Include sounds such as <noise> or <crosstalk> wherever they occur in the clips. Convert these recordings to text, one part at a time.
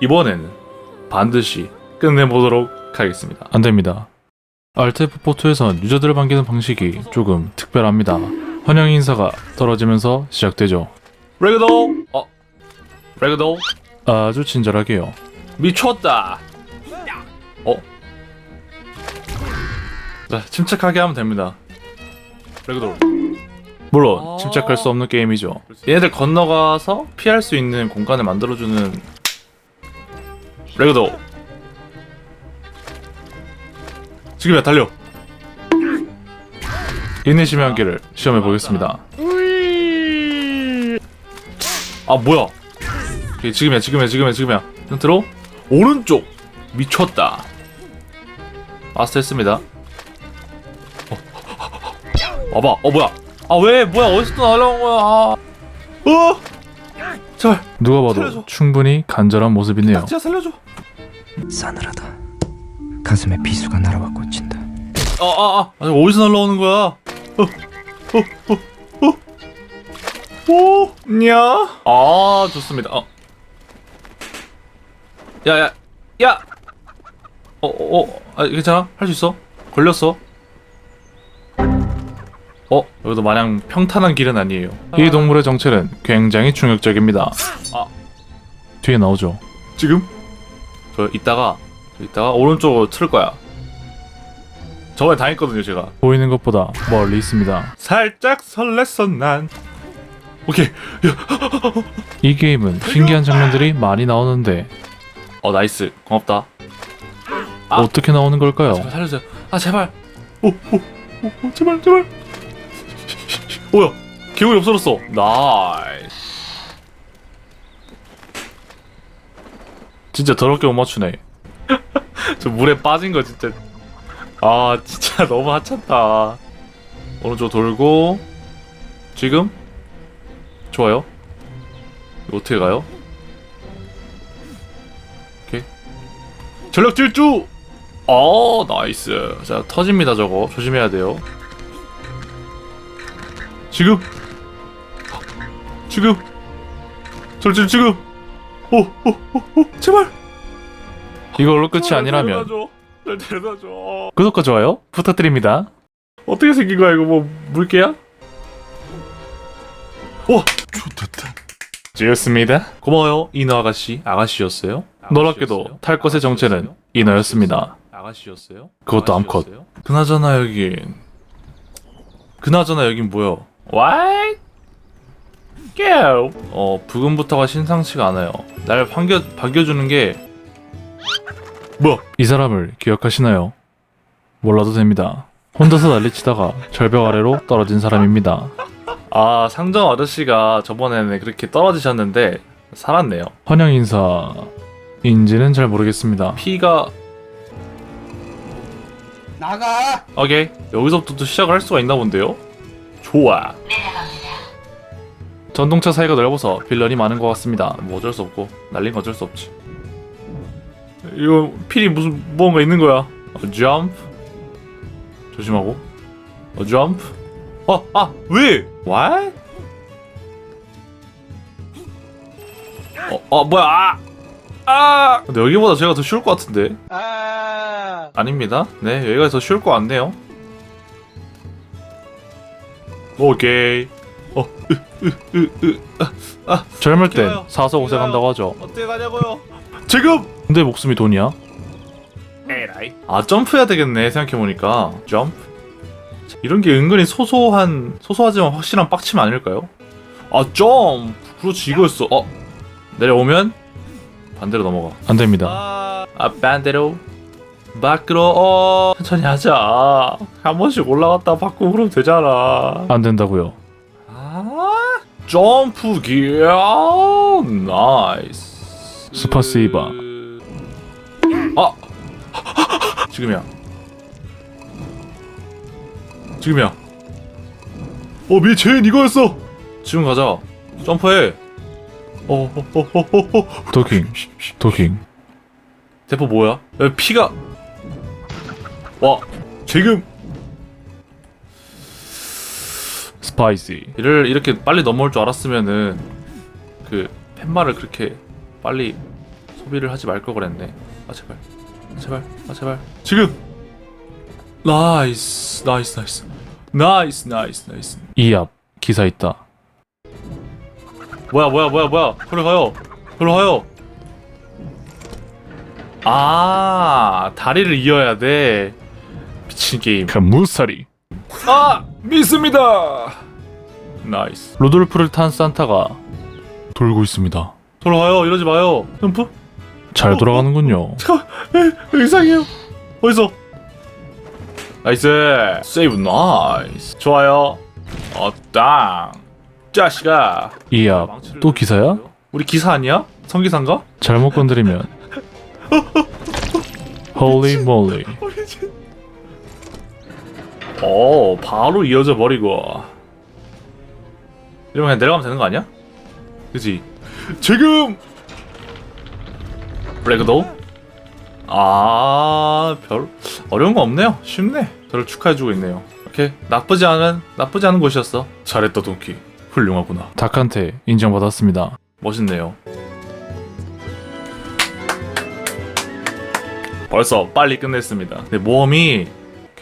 이번에는 반드시 끝내보도록 하겠습니다. 안 됩니다. Alt F4에선 유저들을 반기는 방식이 조금 특별합니다. 환영 인사가 떨어지면서 시작되죠. 레그도 어 레그도 아주 친절하게요. 미쳤다. 어? 자 침착하게 하면 됩니다. 레그도 물론 아. 침착할 수 없는 게임이죠. 얘네들 건너가서 피할 수 있는 공간을 만들어주는 레그도 지금이야 달려. 인내심의 한계를 시험해 보겠습니다. 아 뭐야? 오케이, 지금이야 지금이야 지금이야 지금이야. 상태로 오른쪽. 미쳤다. 마스터 했습니다. 어. 와봐. 어 뭐야? 아 왜? 뭐야? 어디서 또 날라온 거야? 아. 어 제발 누가 봐도 살려줘. 충분히 간절한 모습이네요. 진짜 살려줘. 싸늘하다. 가슴에 비수가 날아와 꽂힌다. 아 아 아. 아, 어디서 날라오는 거야? 어, 어어 어 어 오 냐? 아 좋습니다. 어. 야 야 야! 어어. 아 괜찮아? 할 수 있어? 걸렸어 어? 여기도 마냥 평탄한 길은 아니에요. 이 동물의 정체는 굉장히 충격적입니다. 아. 뒤에 나오죠. 지금? 저 이따가 저 이따가 오른쪽으로 틀 거야. 저번에 당했거든요 제가. 보이는 것보다 멀리 있습니다. 살짝 설렜어 난. 오케이. 이 게임은 신기한 장면들이 많이 나오는데. 어 나이스. 고맙다. 아. 어떻게 나오는 걸까요? 제발 살려주세요. 아 제발. 오오오 오, 오, 제발 제발 뭐야? 개울이 없어졌어. 나이스. 진짜 더럽게 못 맞추네. <laughs> 저 물에 빠진 거 진짜. 아 진짜 <laughs> 너무 하찮다. 오른쪽 돌고 지금? 좋아요. 이거 어떻게 가요? 전력 질주! 어 나이스. 자 터집니다 저거. 조심해야 돼요 지금 지금 절질 지금 오오오오 제발 이걸로 끝이 아니라면 날 데려다줘 구독과 좋아요 부탁드립니다. 어떻게 생긴 거야 이거 뭐 물개야? 와 좋됐다 지었습니다. 고마워요 이너 아가씨 아가씨였어요? 놀랍게도 탈 것의 정체는 이너였습니다. 아가씨였어요? 그것도 암컷. 그나저나 여긴 그나저나 여긴 뭐야? What? girl. 어 부금부터가 심상치가 않아요. 날 반겨 반겨주는 게 뭐야? 이 사람을 기억하시나요? 몰라도 됩니다. 혼자서 난리치다가 절벽 아래로 떨어진 사람입니다. 아 상점 아저씨가 저번에는 그렇게 떨어지셨는데 살았네요. 환영 인사인지는 잘 모르겠습니다. 피가 나가! 오케이 여기서부터 또 시작을 할 수가 있나 본데요. 좋아. 전동차 사이가 넓어서 빌런이 많은 것 같습니다. 뭐 어쩔 수 없고 날린 거 어쩔 수 없지. 이거 필이 무슨 뭔가 있는 거야. 어, 점프. 조심하고. 어, 점프. 어, 아, 왜? What? 어, 어, 뭐야? 아! 아! 근데 여기보다 제가 더 쉬울 것 같은데. 아! 아닙니다. 네, 여기가 더 쉬울 것 같네요. 오케이. 어, 으, 으, 으, 으. 젊을 땐. 사서 고생한다고 하죠. 어떻게 가냐고요? 지금! 근데 목숨이 돈이야? 에라이. 아 점프해야 되겠네 생각해보니까 점프 이런 게 은근히 소소한 소소하지만 확실한 빡침 아닐까요? 아 점프 그렇지 이거였어 어 내려오면 반대로 넘어가 안 됩니다. 아, 아 반대로 밖으로 어 천천히 하자. 한 번씩 올라갔다 바꾸고 그러면 되잖아. 안 된다고요. 아 점프 기어 나이스. 스파시바. 아 지금이야. 지금이야. 어 미친 이거였어. 지금 가자. 점프해. 어어어어어 도킹, 도킹. 대포 뭐야? 야, 피가 와 지금 스파이시. 이를 이렇게 빨리 넘어올 줄 알았으면은 그 팻말을 그렇게 빨리 소비를 하지 말 걸 그랬네. 아 제발. 아, 제발. 아 제발. 지금! 나이스 나이스 나이스. 나이스 나이스 나이스. 이앞 기사 있다. 뭐야 뭐야 뭐야 뭐야. 저리 가요. 저리 가요. 아 다리를 이어야 돼 미친 게임. 무사리. 아 믿습니다. 나이스. 로돌프를 탄 산타가 돌고 있습니다. 가요. 이러지 마요. 점프. 잘 돌아가는군요. 잠깐 이상해요? 어디서 나이스. 세이브 나이스. 좋아요. 어 땅. 자식아. 이앞또 기사야? 우리 기사 아니야? 성기사인가? 잘못 건드리면. <laughs> 홀리 몰리 <laughs> 어 바로 이어져 버리고. 이러면 그냥 내려가면 되는 거 아니야? 그지? 지금! 브레이크도 아 별 어려운 거 없네요. 쉽네. 저를 축하해주고 있네요. 오케이. 나쁘지 않은 나쁘지 않은 곳이었어. 잘했다 동키. 훌륭하구나. 닭한테 인정받았습니다. 멋있네요. 벌써 빨리 끝냈습니다. 근데 모험이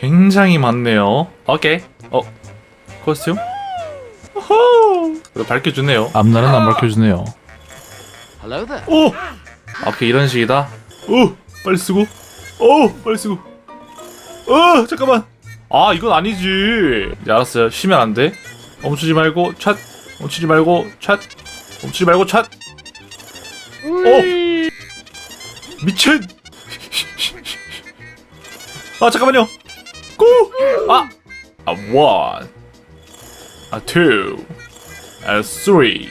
굉장히 많네요 오케이 어 코스튬? 그래도 밝혀주네요 앞날은 안 밝혀주네요. 오! 아, 오케이 이런 식이다 오! 빨리 쓰고 오! 빨리 쓰고 어! 잠깐만 아 이건 아니지 이제 알았어요 쉬면 안 돼 멈추지 말고 찻 멈추지 말고 찻 멈추지 말고 찻 오! 미친 <laughs> 아 잠깐만요 고! 아! 아 one 아 two 아 three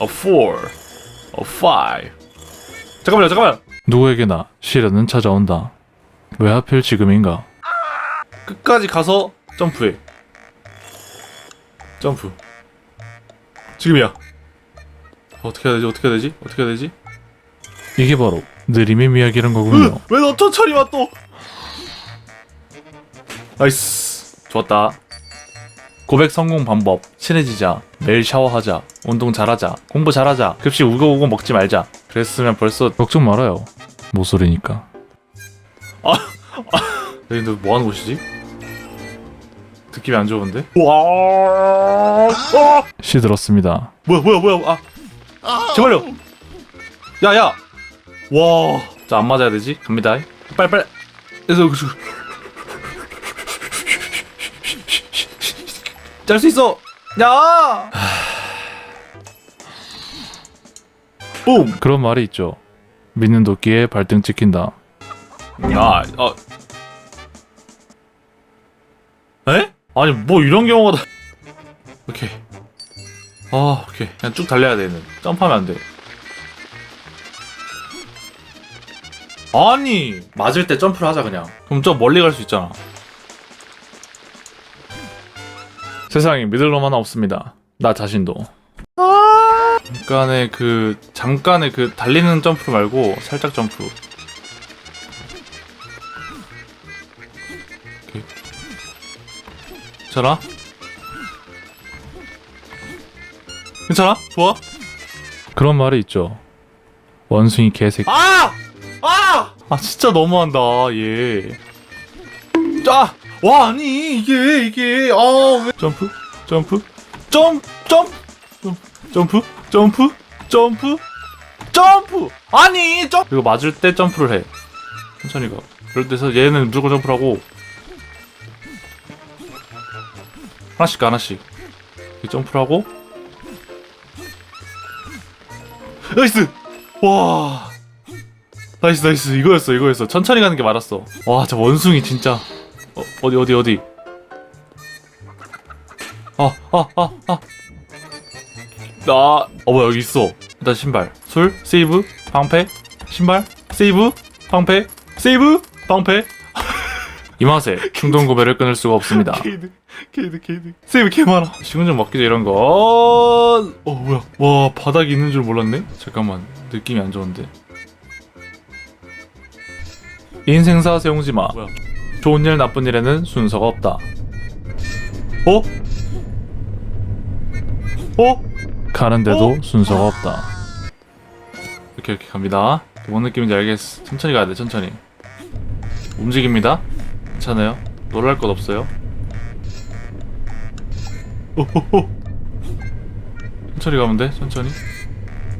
아 four 아 five 잠깐만요 잠깐만 누구에게나 시련은 찾아온다. 왜 하필 지금인가? 끝까지 가서 점프해 점프 지금이야 어떻게 해야 되지 어떻게 해야 되지 어떻게 해야 되지 이게 바로 느림의 미학이란 거군요. 왜 너 천천히 와 또 나이스 좋았다 고백 성공 방법 친해지자 매일 샤워하자 운동 잘하자 공부 잘하자 급식 우거우거 먹지 말자 그랬으면 벌써 걱정 말아요. 모쏠이니까. 여기 너 뭐하는 곳이지? 느낌이 안 좋은데? 와 아! 시들었습니다. 뭐야 뭐야 뭐야 아 제발요 야야 와자 안 맞아야 되지 갑니다 빨리 빨리 그래서 짤수 있어 야 붐! 그런 말이 있죠. 믿는 도끼에 발등 찍힌다. 야, 어. 에? 아니, 뭐 이런 경우가 다. 오케이. 아, 오케이. 그냥 쭉 달려야 되는. 점프하면 안 돼. 아니, 맞을 때 점프를 하자, 그냥. 그럼 좀 멀리 갈 수 있잖아. 세상에 믿을 놈 하나 없습니다. 나 자신도. 잠깐의 그, 잠깐의 그 달리는 점프 말고 살짝 점프. 괜찮아? 괜찮아? 좋아? 그런 말이 있죠. 원숭이 개새끼. 아! 아! 아 진짜 너무한다 얘. 아! 와 아니 이게 이게 아 왜... 점프 점프 점 점프 점프 점프 점프 점프! 아니 점. 이거 맞을 때 점프를 해. 천천히 가. 그럴 때서 얘는 무조건 점프를 하고. 하나씩 가 하나씩. 점프를 하고. 나이스! 와. 나이스 나이스. 이거였어 이거였어. 천천히 가는 게 맞았어. 와 저 원숭이 진짜 어, 어디 어디 어디? 아 아 아아나 어 뭐야 여기 있어. 일단 신발. 술 세이브 방패. 신발 세이브 방패. 세이브 방패. <laughs> 이 맛에 <laughs> 충동 구매를 끊을 수가 없습니다. 케이드 케이드 케이드. 세이브 개 많아. 식은 좀 먹기죠 이런 거어 어, 뭐야. 와 바닥이 있는 줄 몰랐네? 잠깐만. 느낌이 안 좋은데. 인생사 세우지 마. 뭐야 좋은 일 나쁜 일에는 순서가 없다. 어? 어? 가는데도 순서가 없다. 이렇게 이렇게 갑니다. 뭔 느낌인지 알겠어 천천히 가야 돼 천천히. 움직입니다. 괜찮아요. 놀랄 것 없어요. 오호호 천천히 가면 돼 천천히.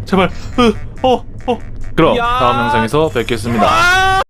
제발. 으, 어, 어. 그럼 야. 다음 영상에서 뵙겠습니다